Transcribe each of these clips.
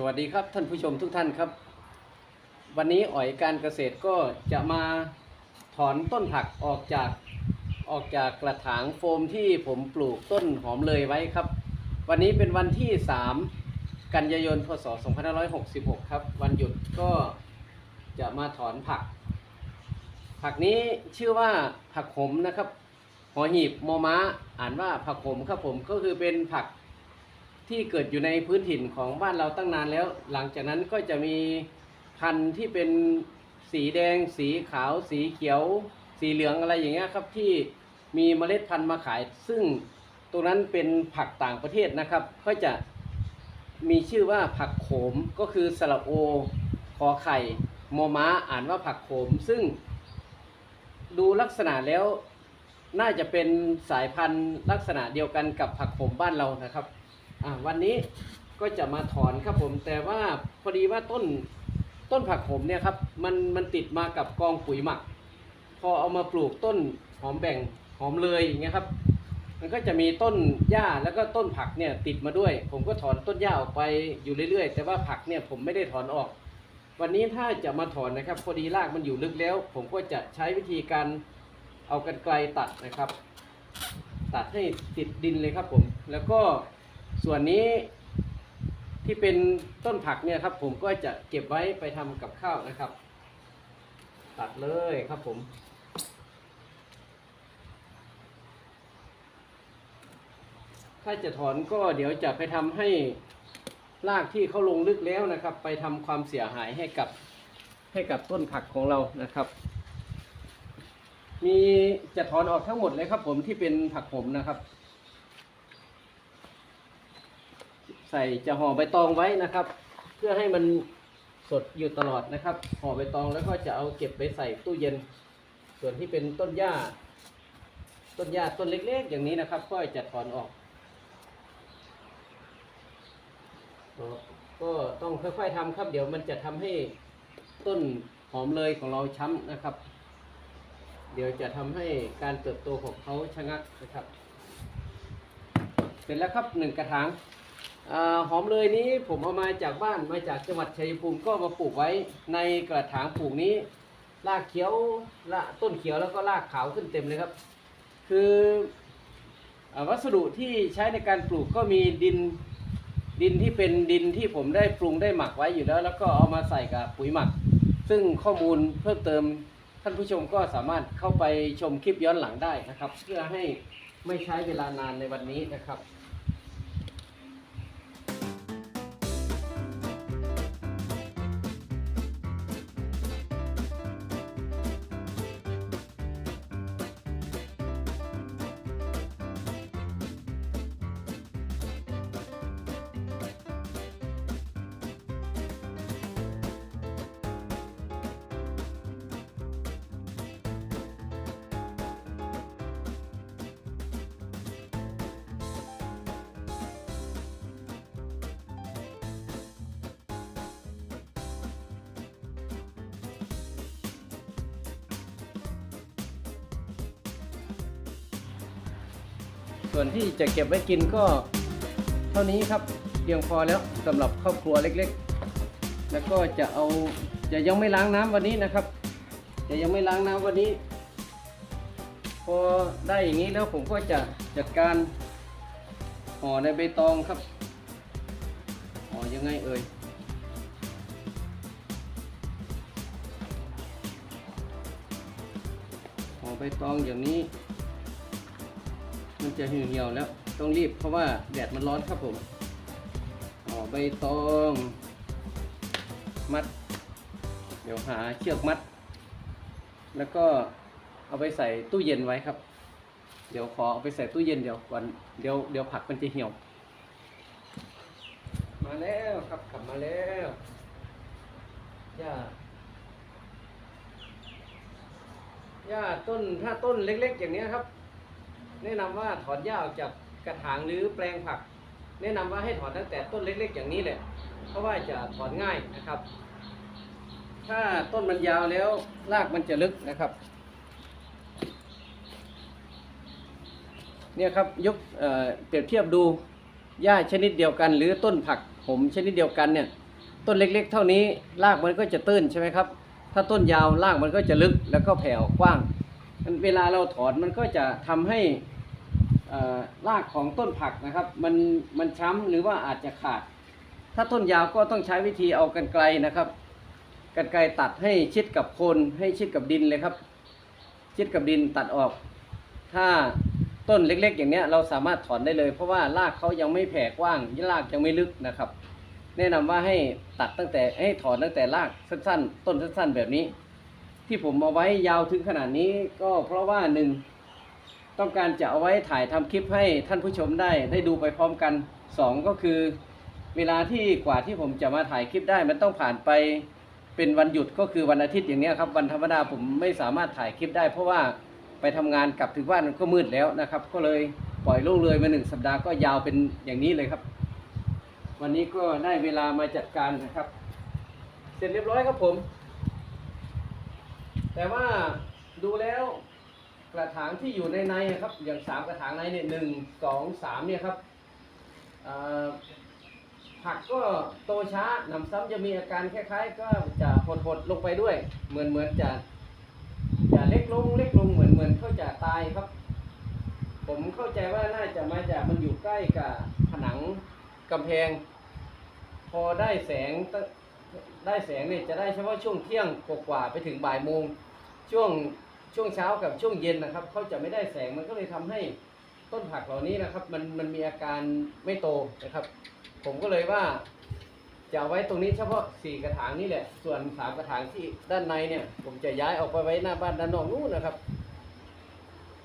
สวัสดีครับท่านผู้ชมทุกท่านครับ วันนี้อ๋อยการเกษตรก็จะมาถอนต้นผักออกจากออกจากกระถางโฟมที่ผมปลูกต้นหอมเลยไว้ครับ วันนี้เป็นวันที่ 3 กันยายนพศ 2566 ครับ วันหยุดก็จะมาถอนผัก ผักนี้ชื่อว่าผักขมนะครับหอหีบมอม้าอ่านว่าผักขมครับผมก็คือเป็นผัก ที่เกิดอยู่ในพื้นถิ่นของบ้านเราตั้งนานแล้ว หลังจากนั้นก็จะมีพันธุ์ที่เป็นสีแดง สีขาว สีเขียว สีเหลืองอะไรอย่างเงี้ยครับที่มีเมล็ดพันธุ์มาขาย ซึ่งตรงนั้นเป็นผักต่างประเทศนะครับ ก็จะมีชื่อว่าผักโขมก็คือสระโอขอไข่มอม้าอ่านว่าผักโขม ซึ่ง ดูลักษณะแล้วน่าจะเป็นสายพันธุ์ลักษณะเดียวกันกับผักโขมบ้านเรานะครับ อ่าวันนี้ก็จะมาถอนครับผม แต่ว่าพอดีว่าต้นต้นผักขมเนี่ยครับมันมันติดมากับกองปุ๋ยหมัก พอเอามาปลูกต้นหอมแบ่งหอมเลยอย่างเงี้ยครับ มันก็จะมีต้นหญ้าแล้วก็ต้นผักเนี่ยติดมาด้วย ผมก็ถอนต้นหญ้าออกไปอยู่เรื่อยๆ แต่ว่าผักเนี่ยผมไม่ได้ถอนออก วันนี้ถ้าจะมาถอนนะครับพอดีรากมันอยู่ลึกแล้ว ผมก็จะใช้วิธีการเอากันไกลตัดนะครับ ตัดให้ติดดินเลยครับผมแล้วก็ ส่วนนี้ที่เป็นต้นผักเนี่ยครับ ผมก็จะเก็บไว้ไปทำกับข้าวนะครับ ตัดเลยครับผมถ้าจะถอนก็เดี๋ยวจะไปทำให้รากที่เขาลงลึกแล้วนะครับ ไปทำความเสียหายให้กับให้กับต้นผักของเรานะครับ มีจะถอนออกทั้งหมดเลยครับ ผมที่เป็นผักผมนะครับ ใส่จะห่อใบตองไว้นะครับ เพื่อให้มันสดอยู่ตลอดนะครับห่อใบตองแล้วก็จะเอาเก็บไปใส่ตู้เย็น ส่วนที่เป็นต้นหญ้า ต้นหญ้าต้นเล็กๆ อย่างนี้นะครับ ก็จะถอนออกก็ต้องค่อยๆทำครับ เดี๋ยวมันจะทำให้ต้นหอมเลยของเราช้ำนะครับ เดี๋ยวจะทำให้การเติบโตของเขาชะงักนะครับ เสร็จแล้วครับหนึ่งกระถาง หอมเลยนี้ผมเอามาจากบ้านมาจากจังหวัดชัยภูมิก็มาปลูกไว้ในกระถางปลูกนี้รากเขียวละต้นเขียวแล้วก็รากขาวขึ้นเต็มเลยครับ คืออวัสดุที่ใช้ในการปลูกก็มีดินดินที่เป็นดินที่ผมได้ปรุงได้หมักไว้อยู่แล้ว แล้วก็เอามาใส่กับปุ๋ยหมัก ซึ่งข้อมูลเพิ่มเติมท่านผู้ชมก็สามารถเข้าไปชมคลิปย้อนหลังได้นะครับ เพื่อให้ไม่ใช้เวลานานในวันนี้นะครับ ส่วนที่จะเก็บไว้กินก็เท่านี้ครับเพียงพอแล้วสำหรับครอบครัวเล็กๆ แล้วก็จะเอาจะยังไม่ล้างน้ำวันนี้นะครับ จะยังไม่ล้างน้ำวันนี้ พอได้อย่างนี้แล้วผมก็จะจัดการห่อในใบตองครับห่อยังไงเอ่ยห่อใบตองอย่างนี้ มันจะเหี่ยวๆแล้วต้องรีบเพราะว่าแดดมันร้อนครับผมห่อใบตอง มัด เดี๋ยวหาเชือกมัด แล้วก็เอาไปใส่ตู้เย็นไว้ครับ เดี๋ยวขอเอาไปใส่ตู้เย็นเดี๋ยววันเดี๋ยวเดี๋ยวผักมันจะเหี่ยว มาแล้วครับกลับมาแล้วย่าย่าต้นถ้าต้นเล็ก ๆ อย่างนี้ครับ แนะนำว่าถอนหญ้าออกจากกระถางหรือแปลงผัก แนะนำว่าให้ถอนตั้งแต่ต้นเล็ก ๆ อย่างนี้แหละ เพราะว่าจะถอนง่ายนะครับ ถ้าต้นมันยาวแล้วรากมันจะลึกนะครับ เนี่ยครับยกเอ่อเปรียบเทียบดูหญ้าชนิดเดียวกัน หรือต้นผักผมชนิดเดียวกันเนี่ยต้นเล็ก ๆ เท่านี้รากมันก็จะตื้นใช่ไหมครับ ถ้าต้นยาวรากมันก็จะลึกแล้วก็แผ่ออกว้าง เวลาเราถอนมันก็จะทำให้รากของต้นผักนะครับ มันมันช้ำหรือว่าอาจจะขาด ถ้าต้นยาวก็ต้องใช้วิธีเอากันไกลนะครับกันไกลตัดให้ชิดกับโคนให้ชิดกับดินเลยครับ ชิดกับดินตัดออก ถ้าต้นเล็ก ๆ อย่างเนี้ยเราสามารถถอนได้เลย เพราะว่ารากเขายังไม่แผ่กว้างรากยังไม่ลึกนะครับ แนะนำว่าให้ตัดตั้งแต่ให้ถอนตั้งแต่รากสั้นๆ ต้นสั้นๆ แบบนี้ ที่ผมเอาไว้ยาวถึงขนาดนี้ก็เพราะว่าหนึ่งต้องการจะเอาไว้ถ่ายทำคลิปให้ท่านผู้ชมได้ ได้ดูไปพร้อมกันสองก็คือ เวลาที่กว่าที่ผมจะมาถ่ายคลิปได้ มันต้องผ่านไปเป็นวันหยุดก็คือวันอาทิตย์อย่างนี้ครับวันธรรมดาผมไม่สามารถถ่ายคลิปได้ เพราะว่าไปทำงานกลับถึงบ้านมันก็มืดแล้วนะครับ ก็เลยปล่อยลูกเลยมาหนึ่งสัปดาห์ก็ยาวเป็นอย่างนี้เลยครับ วันนี้ก็ได้เวลามาจัดการนะครับ เสร็จเรียบร้อยครับผม แต่ว่าดูแล้วกระถางที่อยู่ในในครับ อย่างสามกระถางในเนี่ยหนึ่งสองสามเนี่ยครับผักก็โตช้าหนำซ้ำจะมีอาการคล้ายๆ ก็จะหดๆลงไปด้วย เหมือนเหมือนจะจะเล็กลงเล็กลงเหมือนเหมือนเขาจะตายครับ ผมเข้าใจว่าน่าจะมาจากมันอยู่ใกล้กับผนังกำแพง พอได้แสงได้แสงเนี่ยจะได้เฉพาะช่วงเที่ยงกว่าไปถึงบ่ายโมง ช่วงช่วงเช้ากับช่วงเย็นนะครับเขาจะไม่ได้แสงมันก็เลยทำให้ต้นผักเหล่านี้นะครับ มันมันมีอาการไม่โตนะครับ ผมก็เลยว่าจะเอาไว้ตรงนี้เฉพาะสี่กระถางนี่แหละ ส่วนสามกระถางที่ด้านในเนี่ย ผมจะย้ายออกไปไว้หน้าบ้านด้านนอกนู้นนะครับ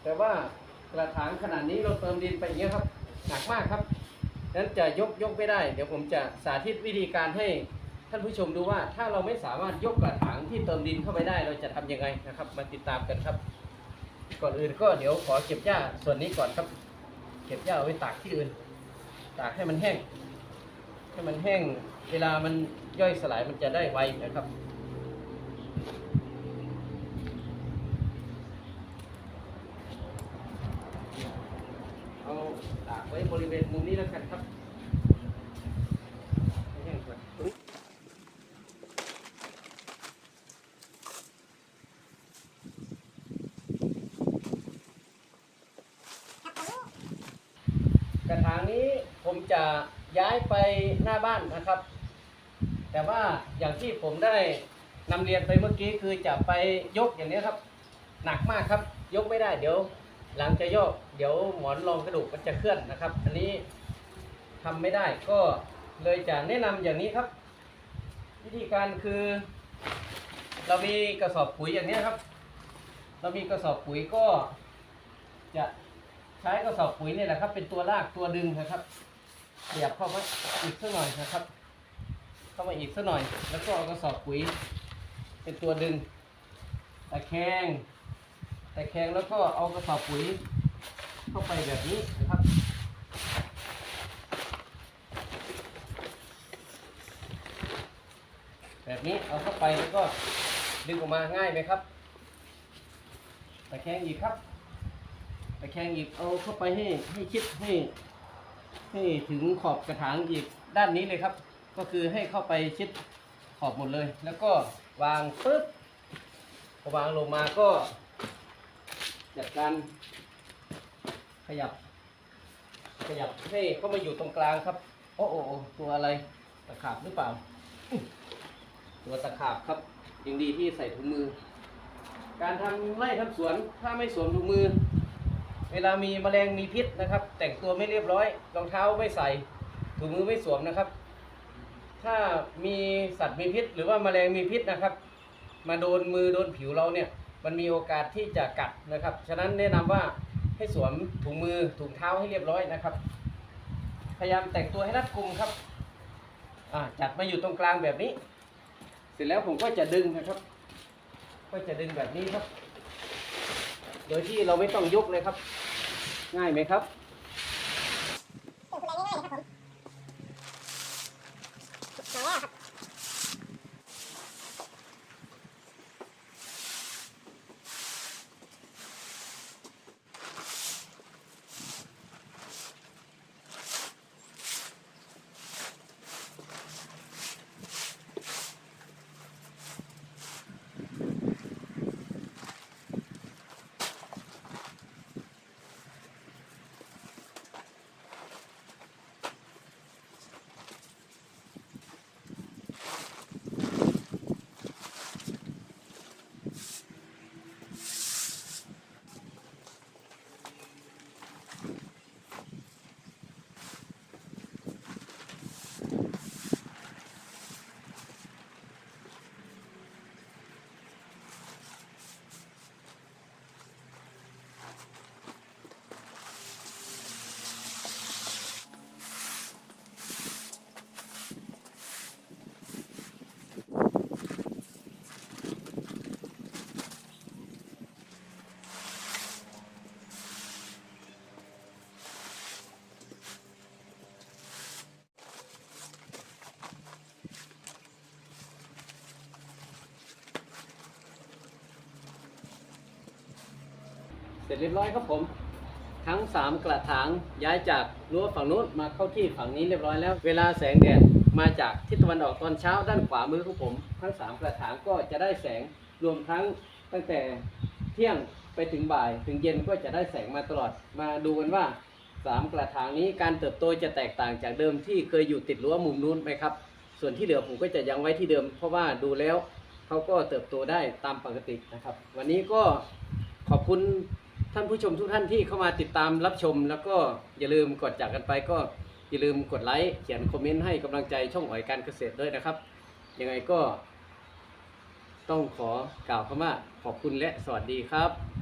แต่ว่ากระถางขนาดนี้เราเติมดินไปอย่างเงี้ยครับหนักมากครับนั้นจะยกยกไม่ได้ เดี๋ยวผมจะสาธิตวิธีการให้ ท่านผู้ชมดูว่าถ้าเราไม่สามารถยกกระถางที่เติมดินเข้าไปได้เราจะทำยังไงนะครับ มาติดตามกันครับ ก่อนอื่นก็เดี๋ยวขอเก็บหญ้าส่วนนี้ก่อนครับ เก็บหญ้าเอาไว้ตากที่อื่น ตากให้มันแห้ง ให้มันแห้ง เวลามันย่อยสลายมันจะได้ไวนะครับเอาตากไว้บริเวณมุมนี้แล้วกันครับให้แห้งก่อนตรงนี้กระถางนี้ผมจะย้ายไปหน้า บ้านนะครับ แต่ว่าอย่างที่ผมได้นำเรียนไปเมื่อกี้คือจะไปยกอย่างนี้ครับ หนักมากครับ ยกไม่ได้เดี๋ยว หลังจะยกเดี๋ยวหมอนรองกระดูกมันจะเคลื่อนนะครับ อันนี้ทำไม่ได้ก็เลยจะแนะนำอย่างนี้ครับ วิธีการคือ เรามีกระสอบปุ๋ยอย่างนี้ครับ เรามีกระสอบปุ๋ยก็จะใช้กระสอบปุ๋ยนี่แหละครับ เป็นตัวลากตัวดึงนะครับ ขยับเข้ามาอีกสักหน่อยนะครับ เข้ามาอีกสักหน่อย แล้วก็เอากระสอบปุ๋ย เป็นตัวดึงตะแคงต่แข็งแล้วก็เอากระสอบปุ๋ย เข้าไปแบบนี้นะครับแบบนี้เอาเข้าไปแล้วก็ดึงออกมาง่ายไหมครับตะแคงอีกครับตะแคงอีกเอาเข้าไปให้ให้ชิดให้ ให้ถึงขอบกระถางอีกด้านนี้เลยครับ ก็คือให้เข้าไปชิดขอบหมดเลย แล้วก็วางปึ๊บพอวางลงมาก็จัดการขยับ ขยับให้เข้ามาอยู่ตรงกลางครับ โอ้โอตัวอะไรตะขาบหรือเปล่า ตัวตะขาบครับยังดีที่ใส่ถุงมือ การทำไร่ทำสวนถ้าไม่สวมถุงมือ เวลามีแมลงมีพิษนะครับ แต่งตัวไม่เรียบร้อย รองเท้าไม่ใส่ถุงมือไม่สวมนะครับ ถ้ามีสัตว์มีพิษ หรือว่าแมลงมีพิษนะครับ มาโดนมือโดนผิวเราเนี่ย มันมีโอกาสที่จะกัดนะครับ ฉะนั้นแนะนำว่าให้สวมถุงมือถุงเท้าให้เรียบร้อยนะครับ พยายามแต่งตัวให้รัดกุมครับจัดมาอยู่ตรงกลางแบบนี้ เสร็จแล้วผมก็จะดึงนะครับ ก็จะดึงแบบนี้ครับ โดยที่เราไม่ต้องยกเลยครับ ง่ายไหมครับง่ายครับผมง่าครับ จเรียบร้อยครับผม ทั้งสามกระถางย้ายจากรั้วฝั่งนู้นมาเข้าที่ฝั่งนี้เรียบร้อยแล้ว เวลาแสงแดดมาจากทิศตะวันออกตอนเช้าด้านขวามือของผม ทั้งสามกระถางก็จะได้แสงรวมทั้งตั้งแต่เที่ยงไปถึงบ่าย ถึงเย็นก็จะได้แสงมาตลอดมาดูกันว่าสามกระถางนี้การเติบโตจะแตกต่างจากเดิมที่เคยอยู่ติดรั้วมุมนู้นไหมครับ ส่วนที่เหลือผมก็จะยังไว้ที่เดิม เพราะว่าดูแล้วเขาก็เติบโตได้ตามปกตินะครับ วันนี้ก็ขอบคุณ ท่านผู้ชมทุกท่านที่เข้ามาติดตามรับชม แล้วก็อย่าลืมกดจากกันไปก็อย่าลืมกดไลค์เขียนคอมเมนต์ให้กำลังใจช่องอ๋อยการเกษตรด้วยนะครับ ยังไงก็ ต้องขอกล่าวคำว่าขอบคุณและสวัสดีครับ